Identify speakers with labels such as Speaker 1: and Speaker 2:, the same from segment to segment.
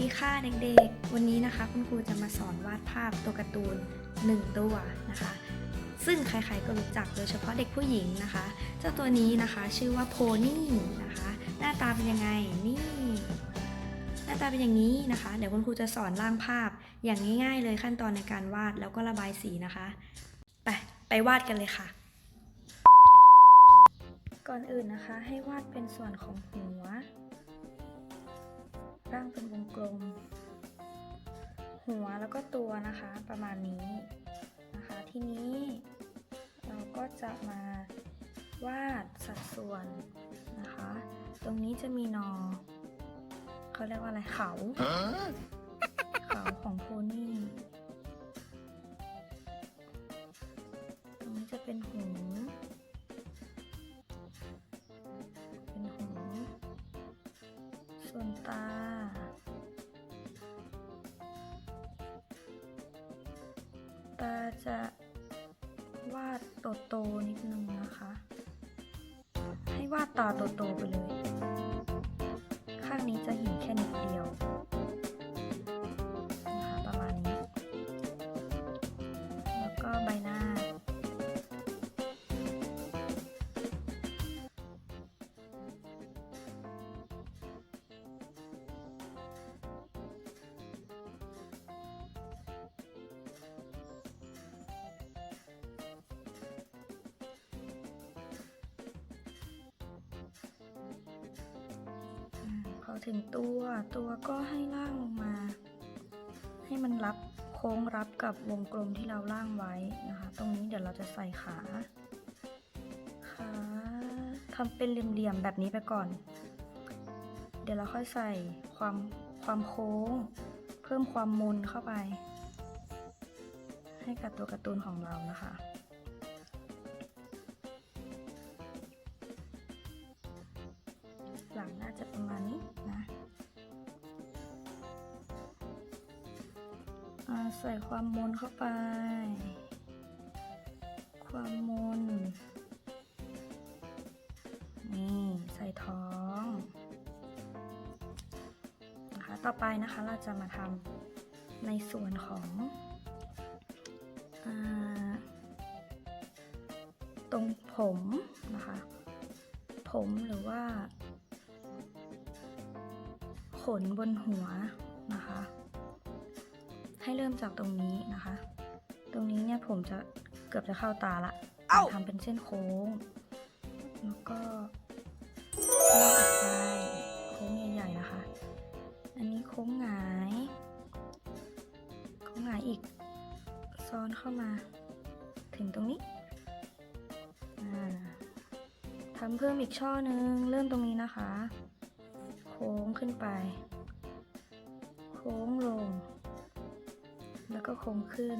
Speaker 1: ดีค่ะเด็กๆ วันนี้นะคะ คุณครูจะมาสอนวาดภาพตัวการ์ตูนหนึ่งตัวนะคะ ซึ่งใครๆก็รู้จักโดยเฉพาะเด็กผู้หญิงนะคะ เจ้าตัวนี้นะคะชื่อว่าโพนี่นะคะ หน้าตาเป็นยังไงนี่หน้าตาเป็นอย่างนี้นะคะ เดี๋ยวคุณครูจะสอนร่างภาพอย่างง่ายๆ เลยขั้นตอนในการวาดแล้วก็ระบายสีนะคะ ไปไปวาดกันเลยค่ะ ก่อนอื่นนะคะให้วาดเป็นส่วนของหัว ร่างเป็นวงกลม หัวแล้วก็ตัวนะคะประมาณนี้นะคะ ทีนี้เราก็จะมาวาดสัดส่วนนะคะ ตรงนี้จะมีนอเขาเรียกว่าอะไรเขาเขาของโพนี่ตรงนี้จะเป็นหูเป็นหูส่วนตา จะวาดโตๆนิดนึงนะคะ ให้วาดตาโตๆไปเลย ข้างนี้จะเห็นแค่นิดเดียว ถึงตัว ตัวก็ให้ล่างลงมา ให้มันรับโค้งรับกับวงกลมที่เราล่างไว้นะคะ ตรงนี้เดี๋ยวเราจะใส่ขาขาทำเป็นเหลี่ยมๆแบบนี้ไปก่อน เดี๋ยวเราค่อยใส่ความความโค้ง เพิ่มความมนเข้าไป ให้กับตัวการ์ตูนของเรานะคะหลังน่าจะประมาณนี้ ใส่ความมนเข้าไป ความมน นี่ใส่ท้องนะคะต่อไปนะคะเราจะมาทำในส่วนของอตรงผมนะคะ ผมหรือว่า ขนบนหัวนะคะ ให้เริ่มจากตรงนี้นะคะ ตรงนี้เนี่ยผมจะเกือบจะเข้าตาละทำเป็นเส้นโค้ง แล้วก็ลากออกไปโค้งใหญ่ๆนะคะ อันนี้โค้งหงายโค้งหงายอีกซ้อนเข้ามา ถึงตรงนี้อ่าทำเพิ่มอีกช่อหนึ่งเริ่มตรงนี้นะคะ โค้งขึ้นไป โค้งลง แล้วก็โค้งขึ้น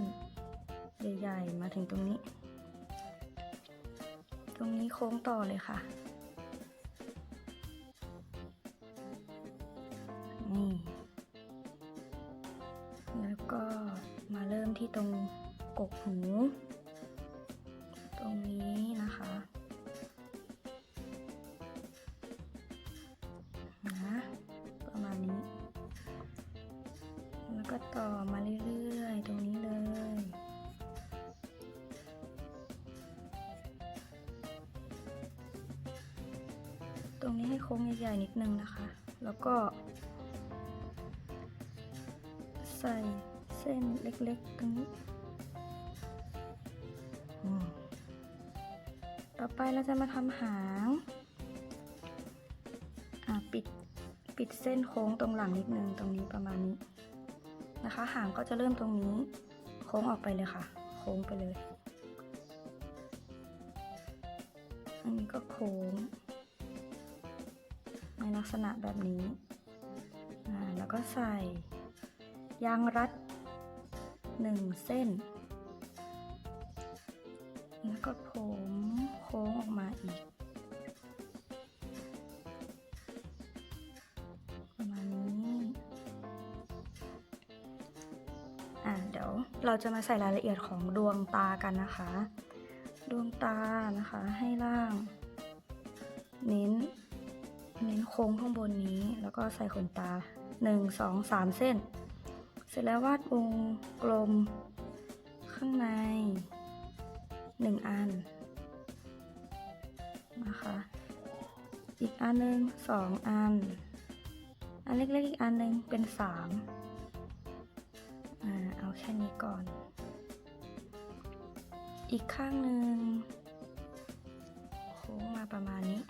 Speaker 1: ใหญ่ๆมาถึงตรงนี้ ตรงนี้โค้งต่อเลยค่ะ นี่ แล้วก็มาเริ่มที่ตรงกกหู ตรงนี้ รงนี้ให้โค้งใหญ่ๆนิดนึงนะคะ แล้วก็ ใส่เส้นเล็กๆตรงนี้ต่อไปเราจะมาทำหางอ่าปิดปิดเส้นโค้งตรงหลังนิดนึงตรงนี้ประมาณนี้นะคะ หางก็จะเริ่มตรงนี้ โค้งออกไปเลยค่ะ โค้งไปเลย อันนี้ก็โค้ง ลักษณะแบบนี้ แล้วก็ใส่ ยางรัดหนึ่งเส้น แล้วก็ผมโค้งออกมาอีก ประมาณนี้ อะเดี๋ยวเราจะมาใส่รายละเอียดของดวงตากันนะคะ ดวงตานะคะให้ล่าง เน้น เน้นโค้งข้างบนนี้ แล้วก็ใส่ขนตาหนึ่งสองสามเส้น เสร็จแล้ววาดวงกลมข้างในหนึ่งอันนะคะอีกอันหนึ่งสองอัน อันเล็กๆอีกอันหนึ่งเป็นสามอ่าเอาแค่นี้ก่อน อีกข้างหนึ่งโค้งมาประมาณนี้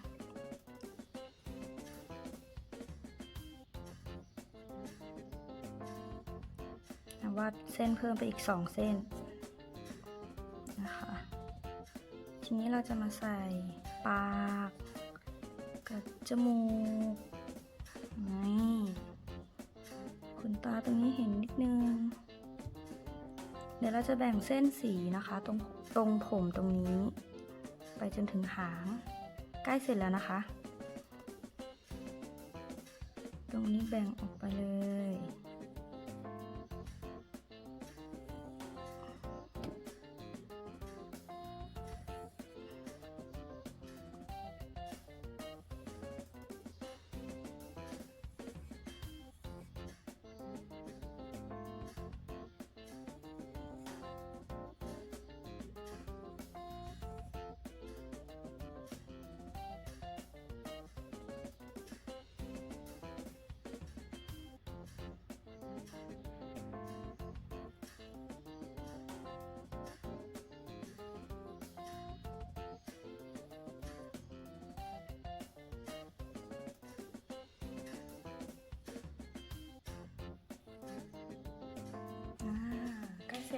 Speaker 1: วาดเส้นเพิ่มไปอีกสองเส้นนะคะ ทีนี้เราจะมาใส่ปากกับจมูกนี่ขนตาตรงนี้เห็นนิดนึง เดี๋ยวเราจะแบ่งเส้นสีนะคะ ตรงตรงผมตรงนี้ ไปจนถึงหาง ใกล้เสร็จแล้วนะคะ ตรงนี้แบ่งออกไปเลย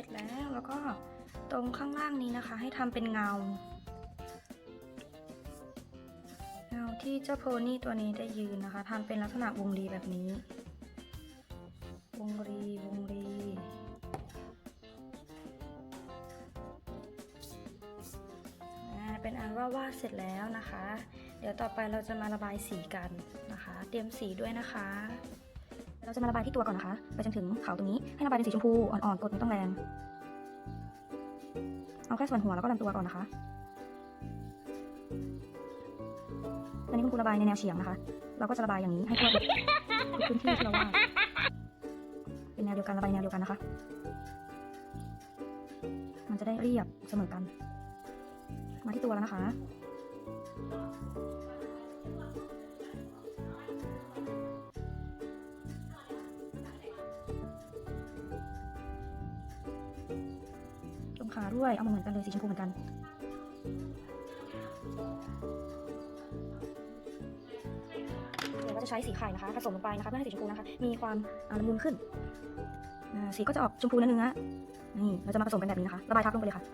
Speaker 1: จแล้ว แล้วก็ตรงข้างล่างนี้นะคะ ให้ทำเป็นเงา เงาที่เจ้าโพนี่ตัวนี้ได้ยืนนะคะทำเป็นลักษณะวงรีแบบนี้ วงรีวงรีเป็นอันว่าวาดเสร็จแล้วนะคะ เดี๋ยวต่อไปเราจะมาระบายสีกันนะคะ เตรียมสีด้วยนะคะ เราจะมาระบายที่ตัวก่อนนะคะ ไปจนถึงเขาตรงนี้ ให้ระบายเป็นสีชมพูอ่อนๆ กดไม่ต้องแรง เอาแค่ส่วนหัวแล้วก็ลำตัวก่อนนะคะ ตอนนี้คุณครูระบายในแนวเฉียงนะคะ เราก็จะระบายอย่างนี้ให้ทั่วทุกพื้นที่ที่เราวาดเป็นแนวเดียวกันระบายแนวเดียวกันนะคะ มันจะได้เรียบเสมอกัน มาที่ตัวแล้วนะคะาด้วย เอามาเหมือนกันเลยสีชมพูเหมือนกัน เดี๋ยวเราจะใช้สีไข่นะคะผสมลงไปนะคะเพื่อให้สีชมพูนะคะ มีความละมุนขึ้น สีก็จะออกชมพูเนื้อนี่เราจะมาผสมกันแบบนี้นะคะ ระบายทับลงไปเลยค่ะ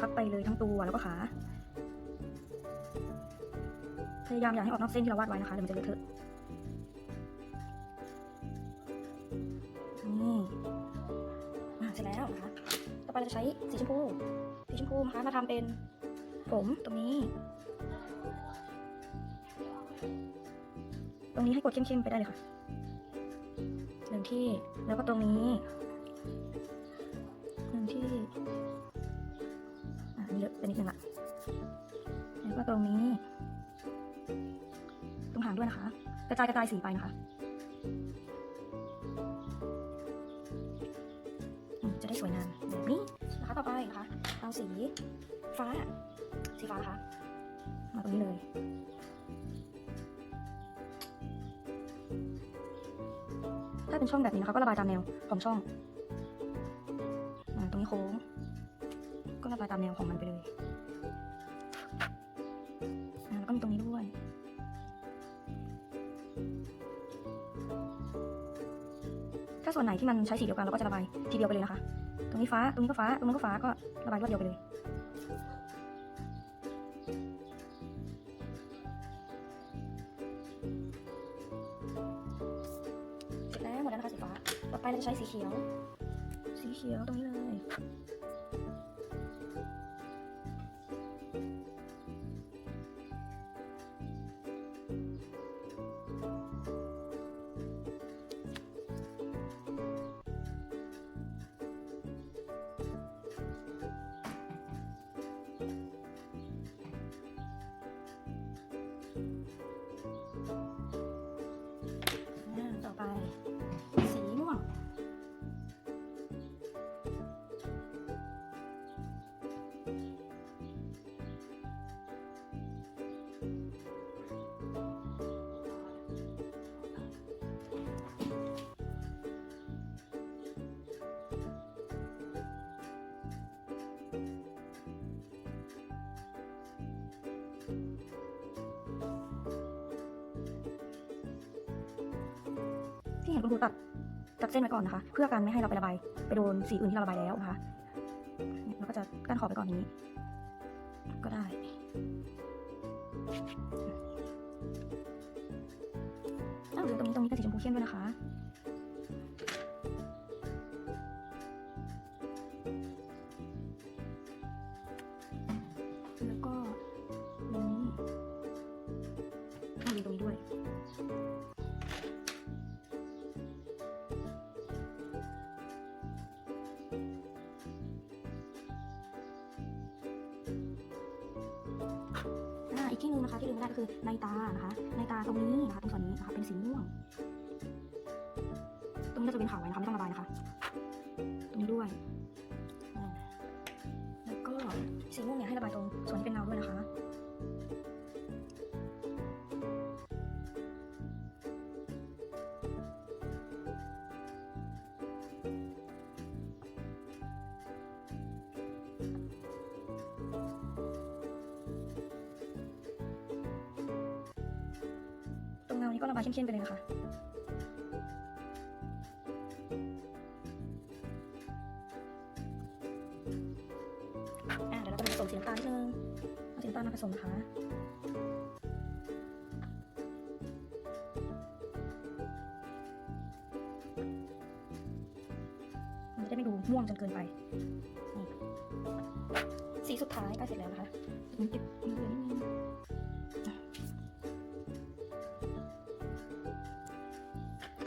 Speaker 1: ทับไปเลยทั้งตัวแล้วก็ขาพยายามอย่าให้ออกนอกเส้นที่เราวาดไว้นะคะเดี๋ยวมันจะเลอะเทอะ เราจะใช้สีชมพู สีชมพูนะคะมาทำเป็นผมตรงนี้ ตรงนี้ให้กดเข้มๆไปได้เลยค่ะหนึ่งที่แล้วก็ตรงนี้หนึ่งที่อะอันนี้เยอะไปนิดนึงละแล้วก็ตรงนี้ ตรงหางด้วยนะคะ กระจายกระจายสีไปนะคะอืมจะได้สวยงาม แบบนี้นะคะต่อไปนะคะเอาสีฟ้า สีฟ้านะคะมาตรงนี้เลย ถ้าเป็นช่องแบบนี้นะคะก็ระบายตามแนวของช่องอาตรงนี้โค้ง ก็ระบายตามแนวของมันไปเลยอ่าแล้วก็มีตรงนี้ด้วยถ้าส่วนไหนที่มันใช้สีเดียวกันเราก็จะระบายทีเดียวไปเลยนะคะตรง นี้ฟ้า ตรงนี้ก็ฟ้า ตรงนั้นก็ฟ้าก็ระบายรวดเดียวไปเลยเสร็จแล้วหมดแล้วนะคะสีฟ้า ต่อไปเราจะใช้สีเขียว สีเขียวตรงนี้เลย ที่เห็นคุณครูตัดตัดเส้นไว้ก่อนนะคะ เพื่อการไม่ให้เราไประบายไปโดนสีอื่นที่เราระบายแล้วนะคะเนี่ยเราก็จะกั้นขอบไปก่อนอย่างนี้ ก็ได้อ้าวลืมตรงนี้ตรงนี้เป็นสีชมพูเข้มด้วยนะคะ อีกที่หนึ่งนะคะที่ลืมไม่ได้ก็คือในตานะคะ ในตาตรงนี้นะคะตรงส่วนนี้นะคะเป็นสีม่วง ตรงนี้ก็จะเป็นขาวไว้นะคะไม่ต้องระบายนะคะ ตรงนี้ด้วย แล้วก็สีม่วงเนี่ยให้ระบายตรงส่วนที่เป็นเงาด้วยนะคะ เงาเข้มๆไปเลยนะคะอ่าเดี๋ยวเราจะมาผสมสีน้ำตาลนิดนึงเอาสีน้ำตาลมาผสมนะคะมันจะได้ไม่ดูม่วงจนเกินไปนี่สีสุดท้ายใกล้เสร็จแล้วนะคะมันเก็บเหลือนิดนึงอะ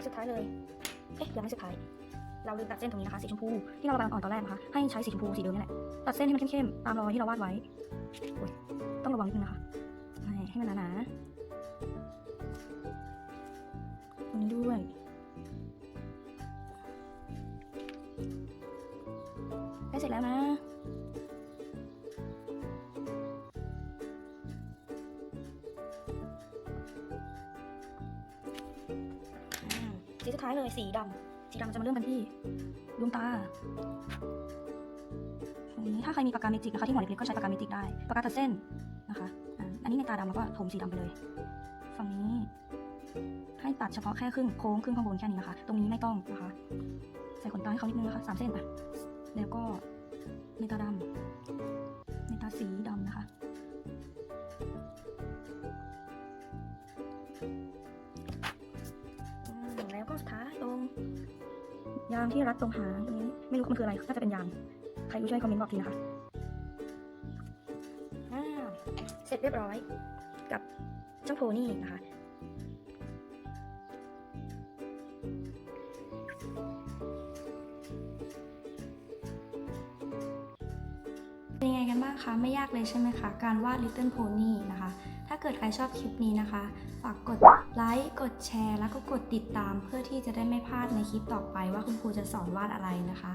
Speaker 1: สุดท้ายเลย เอ๊ะยังไม่สุดท้าย เราลืมตัดเส้นตรงนี้นะคะสีชมพูที่เราระบายอ่อนตอนแรกนะคะ ให้ใช้สีชมพูสีเดิมนี่แหละ ตัดเส้นให้มันเข้มๆตามรอยที่เราวาดไว้โอ้ยต้องระวังนิดนึงนะคะ ให้มันหนาๆตรงนี้ด้วย สีสุดท้ายเลยสีดำสีดำจะมาเริ่มกันที่ดวงตาตรงนี้ถ้าใครมีปากกาเมจิกนะคะที่หัวเล็กๆก็ใช้ปากกาเมจิกได้ปากกาตัดเส้นนะคะอันนี้ในตาดำแล้วก็ถมสีดำไปเลย ฝั่งนี้ ให้ตัดเฉพาะแค่ครึ่งโค้งครึ่งข้างบนแค่นี้นะคะ ตรงนี้ไม่ต้องนะคะ ใส่ขนตาให้เขานิดนึงนะคะสามเส้นอะแล้วก็ในตาดำในตาสีดำนะคะ ยางที่รัดตรงหางตรงนี้ ไม่รู้มันคืออะไรน่าจะเป็นยางใครรู้ช่วยคอมเมนต์บอกทีนะคะเสร็จเรียบร้อยกับเจ้าโพนี่นะคะ
Speaker 2: เป็นยังไงกันบ้างคะ ไม่ยากเลยใช่ไหมคะ การวาด Little Pony นะคะ ถ้าเกิดใครชอบคลิปนี้นะคะ ฝากกดไลค์กดแชร์ แล้วก็กดติดตาม เพื่อที่จะได้ไม่พลาดในคลิปต่อไปว่าคุณครูจะสอนวาดอะไรนะคะ